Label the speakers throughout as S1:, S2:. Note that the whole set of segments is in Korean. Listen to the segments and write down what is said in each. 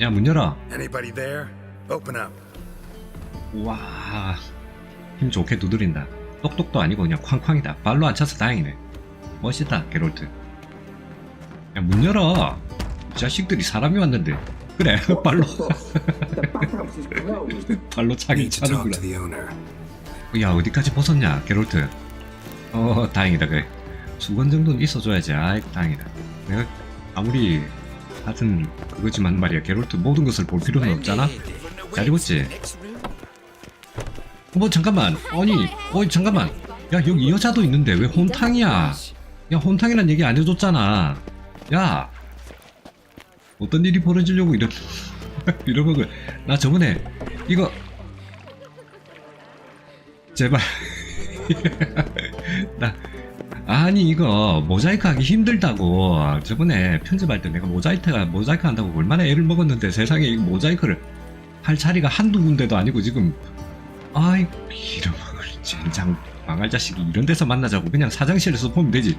S1: 야 문 열어
S2: Anybody there? Open up.
S1: 와, 힘 좋게 두드린다. 똑똑도 아니고 그냥 쾅쾅이다. 발로 안 차서 다행이네. 멋있다, 게롤트. 야, 문 열어. 이 자식들이 사람이 왔는데. 그래, 발로. 발로 차긴
S2: talk
S1: 차는구나. 야, 어디까지 벗었냐, 게롤트. 어, 다행이다, 그래. 수건 정도는 있어줘야지. 아이, 다행이다. 내가 아무리 하여튼 그거지만 말이야, 게롤트 모든 것을 볼 필요는 없잖아. 잘 입었지? 어, 뭐 잠깐만. 아니 어이 잠깐만. 야 여기 이 여자도 있는데 왜 혼탕이야? 야 혼탕이란 얘기 안 해줬잖아. 야 어떤 일이 벌어지려고 이런 이러면 그- 나 저번에 이거 제발. 나 아니 이거 모자이크 하기 힘들다고. 저번에 편집할 때 내가 모자이크가 모자이크 한다고 얼마나 애를 먹었는데 세상에 이 모자이크를 할 자리가 한두 군데도 아니고 지금. 아이 이런 젠장 망할 자식이 이런 데서 만나자고 그냥 사장실에서 보면 되지.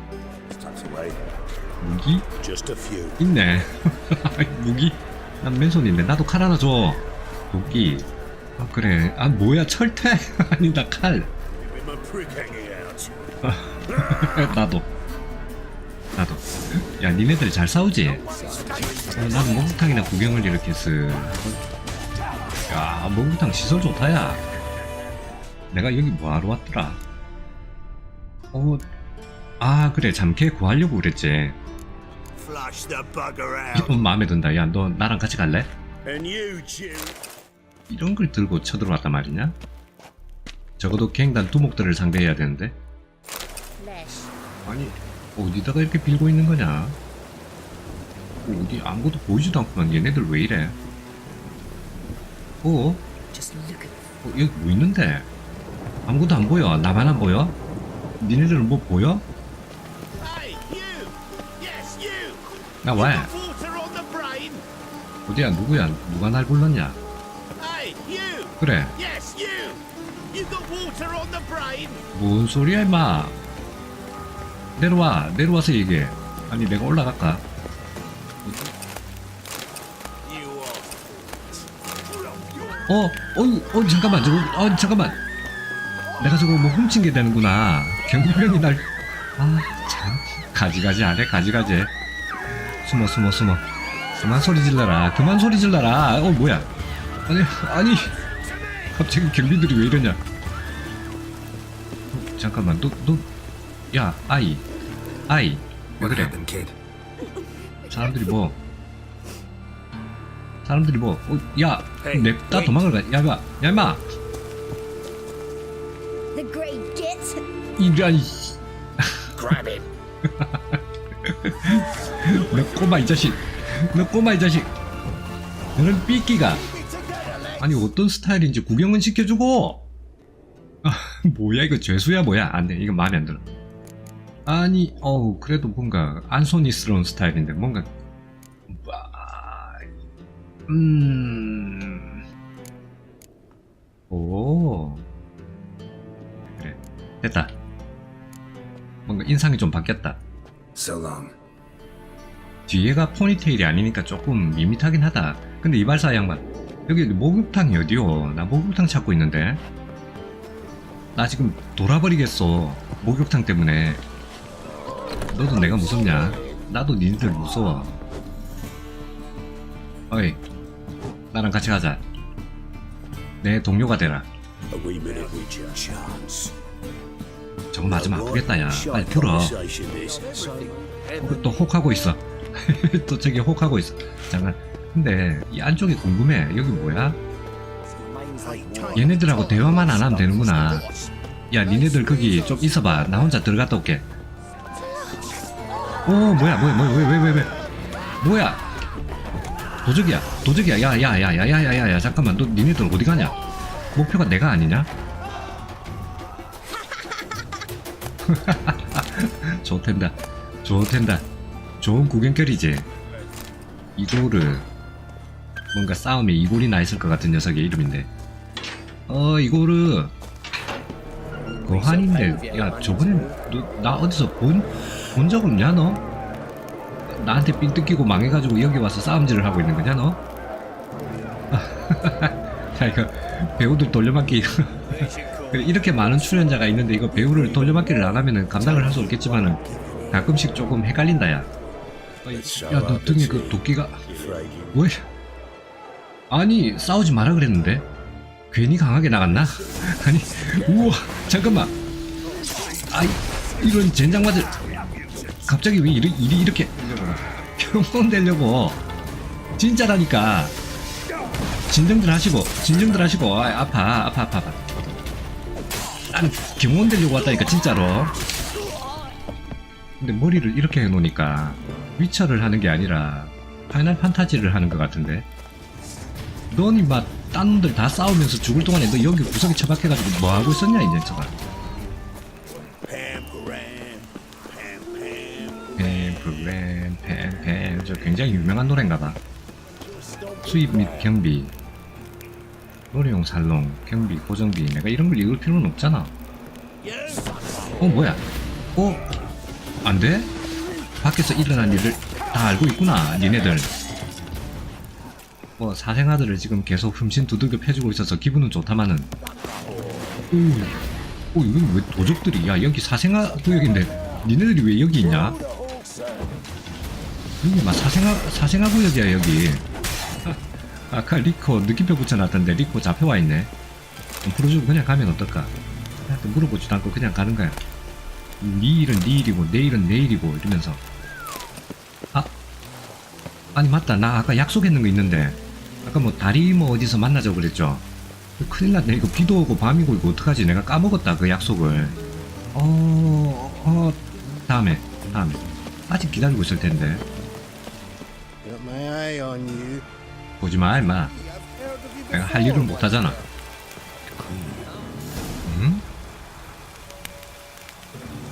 S1: 무기. 있네. 무기? 난 맨손인데 나도 칼 하나 줘. 도끼. 아 그래. 아 뭐야 철퇴? 아니 나칼
S2: Hanging out.
S1: 나도. 나도. 야 니네들 잘 싸우지? 어, 나는 목욕탕이나 구경을 이렇게 쓱야 목욕탕 시설 좋다 야. 내가 여기 뭐하러 왔더라? 어 아 그래. 잠캐 구하려고 그랬지. 이건 마음에 든다. 야 너 나랑 같이 갈래? 이런 걸 들고 쳐들어왔단 말이냐? 적어도 갱단 두목들을 상대해야 되는데. 아니 어디다가 이렇게 빌고 있는 거냐? 어디 아무것도 보이지도 않구만 얘네들 왜 이래? 어? 어 여기 뭐 있는데? 아무것도 안 보여 나만 안 보여? 니네들은 뭐 보여? 나 왜? 어디야 누구야 누가 날 불렀냐? 그래! 뭔 소리야 임마 내려와 내려와서 얘기해 아니 내가 올라갈까? 어, 어, 어, 잠깐만, 저거, 어, 잠깐만. 내가 저거 뭐 훔친 게 되는구나. 경비병이 날, 아, 참. 가지가지 안 해, 가지가지. 숨어, 숨어, 숨어. 그만 소리 질러라. 그만 소리 질러라. 어, 뭐야. 아니, 아니. 갑자기 경비들이 왜 이러냐. 어, 잠깐만, 너, 너, 야, 아이. 아이. 왜 그래? 사람들이 뭐 사람들이 뭐 어, 야, 냅다. 도망을 가. 야, 야, 야,
S3: git.
S1: 이런! 너 꼬마 이 자식. 너 꼬마 이 자식. 너는 삐끼가 아니 어떤 스타일인지 구경은 시켜주고. 아, 뭐야 이거 죄수야 뭐야? 안돼 이거 마음에 안 들어. 아니 어우 그래도 뭔가 안소니스러운 스타일인데 뭔가 아, 음. 오. 그래 됐다. 뭔가 인상이 좀 바뀌었다.
S2: So long.
S1: 뒤에가 포니테일이 아니니까 조금 밋밋하긴 하다. 근데 이발사 양반, 여기 목욕탕이 어디요? 나 목욕탕 찾고 있는데. 나 지금 돌아버리겠어. 목욕탕 때문에. 너도 내가 무섭냐? 나도 니들 무서워. 어이, 나랑 같이 가자. 내 동료가 되라. 저거 맞으면 아프겠다, 야. 빨리 풀어. 어, 또 혹하고 있어. 또 저기 혹하고 있어. 잠깐. 근데 이 안쪽이 궁금해. 여기 뭐야? 얘네들하고 대화만 안 하면 되는구나. 야, 니네들 거기 좀 있어봐. 나 혼자 들어갔다 올게. 오 뭐야 뭐야 뭐야 왜 왜 왜 왜? 뭐야? 도적이야 도적이야. 야야야야야야야 잠깐만. 너 니네들 어디 가냐? 목표가 내가 아니냐? 좋텐다 좋텐다. 좋은 구경결이지. 이거를 뭔가 싸움에 이골이 나 있을 것 같은 녀석의 이름인데. 어 이거를 그 거한인데 야 저번에 너, 나 어디서 본 본 적 없냐, 너? 나한테 삥 뜯기고 망해가지고 여기 와서 싸움질을 하고 있는 거냐, 너? 자 이거 배우들 돌려막기 이렇게 많은 출연자가 있는데 이거 배우를 돌려막기를 안 하면은 감당을 할 수 없겠지만은 가끔씩 조금 헷갈린다 야. 야너 등에 그 도끼가 왜? 아니 싸우지 마라 그랬는데 괜히 강하게 나갔나? 아니 우와 잠깐만 아이 이런 젠장마들 갑자기 왜 이리, 이리 이렇게 평범 되려고? 진짜라니까. 진정들 하시고 진정들 하시고. 아, 아파 아파 아파 아파. 나는 경원 되려고 왔다니까 진짜로. 근데 머리를 이렇게 해놓으니까 위쳐를 하는 게 아니라 파이널 판타지를 하는 것 같은데. 너니 막 딴 놈들 다 싸우면서 죽을 동안에 너 여기 구석에 처박혀가지고 뭐 하고 있었냐 이제 저가
S2: pam, pam, pam.
S1: 팸프램 팸팸 저 굉장히 유명한 노래인가봐 수입 및 경비 노래용 살롱 경비 고정비 내가 이런 걸 읽을 필요는 없잖아 어 뭐야 어? 안돼? 밖에서 일어난 일을 다 알고 있구나 니네들 뭐 사생아들을 지금 계속 흠신 두들겨 패주고 있어서 기분은 좋다마는 오, 오 이건 왜 도적들이 야 여기 사생아 구역인데 니네들이 왜 여기 있냐? 여기 막 사생아 사생아 구역이야 여기. 아까 리코 느낌표 붙여놨던데 리코 잡혀와 있네. 좀 풀어주고 그냥 가면 어떨까? 나한테 물어보지도 않고 그냥 가는 거야. 니 일은 니 일이고 내 일은 내 일이고 이러면서. 아 아니 맞다. 나 아까 약속했는 거 있는데. 아까 뭐 다리 뭐 어디서 만나자고 그랬죠? 큰일 났네. 이거 비도 오고 밤이고 이거 어떡하지? 내가 까먹었다 그 약속을. 어... 어... 다음에 다음에 아직 기다리고 있을 텐데. 보지 마 임마. 내가 할 일을 못 하잖아. 음?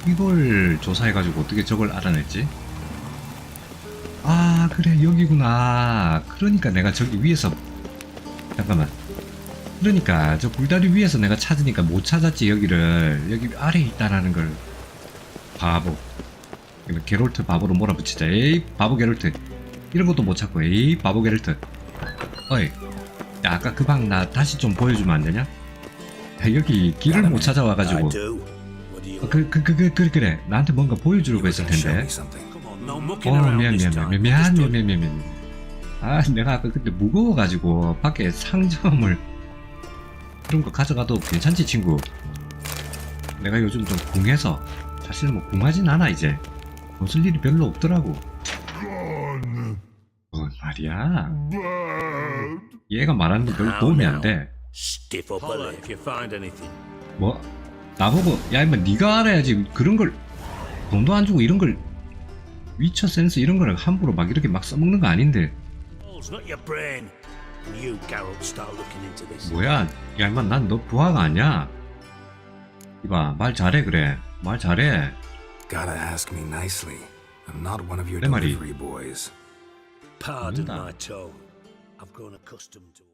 S1: 이걸 조사해가지고 어떻게 저걸 알아냈지? 아 그래 여기구나. 그러니까 내가 저기 위에서 잠깐만. 그러니까 저 굴다리 위에서 내가 찾으니까 못 찾았지 여기를. 여기 아래에 있다라는 걸. 바보 게롤트 바보로 몰아붙이자 에이 바보 게롤트 이런 것도 못 찾고 에이 바보 게롤트 어이 야 아까 그 방 나 다시 좀 보여주면 안 되냐? 야, 여기 길을 못 찾아와가지고 어, 그, 그, 그, 그, 그래, 그래. 나한테 뭔가 보여주려고 했을 텐데. 어, 미안, 미안, 미안, 미안, 미안, 미안, 미안, 미안, 미안. 아, 내가 아까 그때 무거워가지고, 밖에 상점을, 그런 거 가져가도 괜찮지, 친구? 내가 요즘 좀 궁해서, 사실 뭐 궁하진 않아, 이제. 벗을 일이 별로 없더라고. 뭔 말이야? 얘가 말하는 게 별로 도움이 안 돼.
S2: Stiff up a
S4: Holler
S2: lip.
S4: if you find anything.
S1: 뭐 나보고 야 임마 네가 알아야지 그런 걸 돈도 안 주고 이런 걸 위쳐 센스 이런 거를 함부로 막 이렇게 막 써먹는 거 아닌데
S2: Balls, not your brain. And you, Geralt, start looking into this.
S1: 뭐야 야 임마 난너 부하가 아니야 이봐 말 잘해 그래 말 잘해
S5: Gotta ask me nicely. I'm not one of your delivery boys.
S2: Pardon my tone. I've grown accustomed to.